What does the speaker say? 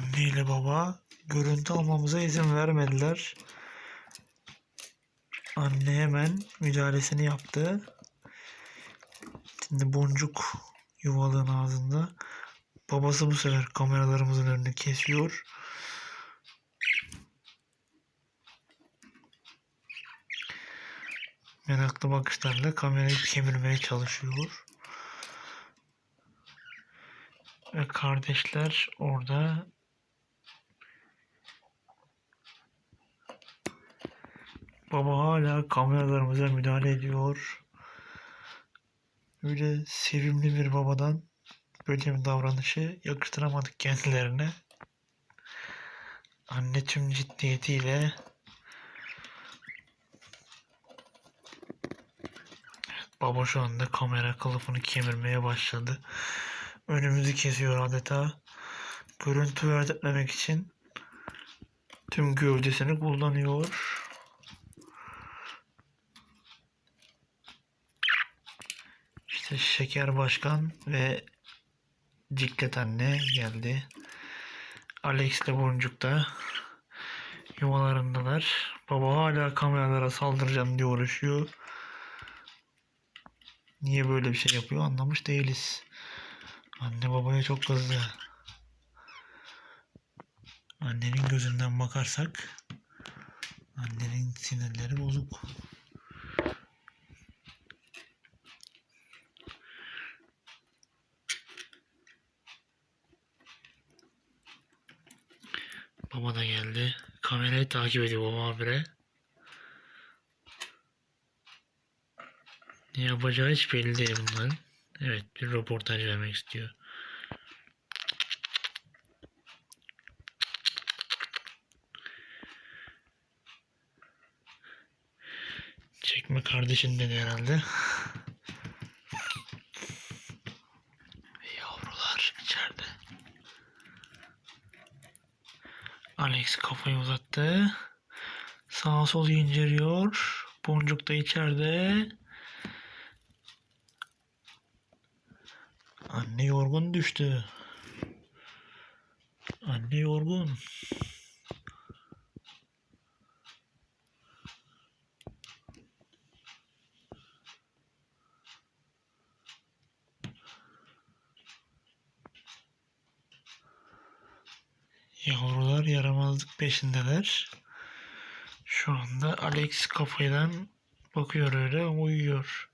Anne ile baba görüntü almamıza izin vermediler. Anne hemen müdahalesini yaptı. Şimdi boncuk yuvalığın ağzında. Babası bu sefer kameralarımızın önünü kesiyor. Meraklı bakışlarla kamerayı kemirmeye çalışıyor. Ve kardeşler orada Baba hala kameralarımıza müdahale ediyor. Öyle sevimli bir babadan böyle bir davranışı yakıştıramadık kendilerine. Anne tüm ciddiyetiyle Baba şu anda kamera kılıfını kemirmeye başladı. Önümüzü kesiyor adeta. Görüntü verdirtmemek için tüm gövdesini kullanıyor. İşte Şeker Başkan ve Ciklet Anne geldi. Alex ile Boncuk da yuvalarındalar. Baba hala kameralara saldıracağım diye uğraşıyor. Niye böyle bir şey yapıyor anlamış değiliz. Anne babaya çok kızdı. Annenin gözünden bakarsak annenin sinirleri bozuk. Baba da geldi. Kamerayı takip ediyor baba habire. Ne yapacağı hiç belli değil bunların. Evet bir röportaj vermek istiyor. Çekme kardeşin dedi herhalde. Yavrular içeride. Alex kafayı uzattı. Sağa sol inceliyor. Boncuk da içeride. Anne yorgun düştü. Anne yorgun. Yavrular yaramazlık peşindeler. Şu anda Alex kafayla bakıyor öyle uyuyor.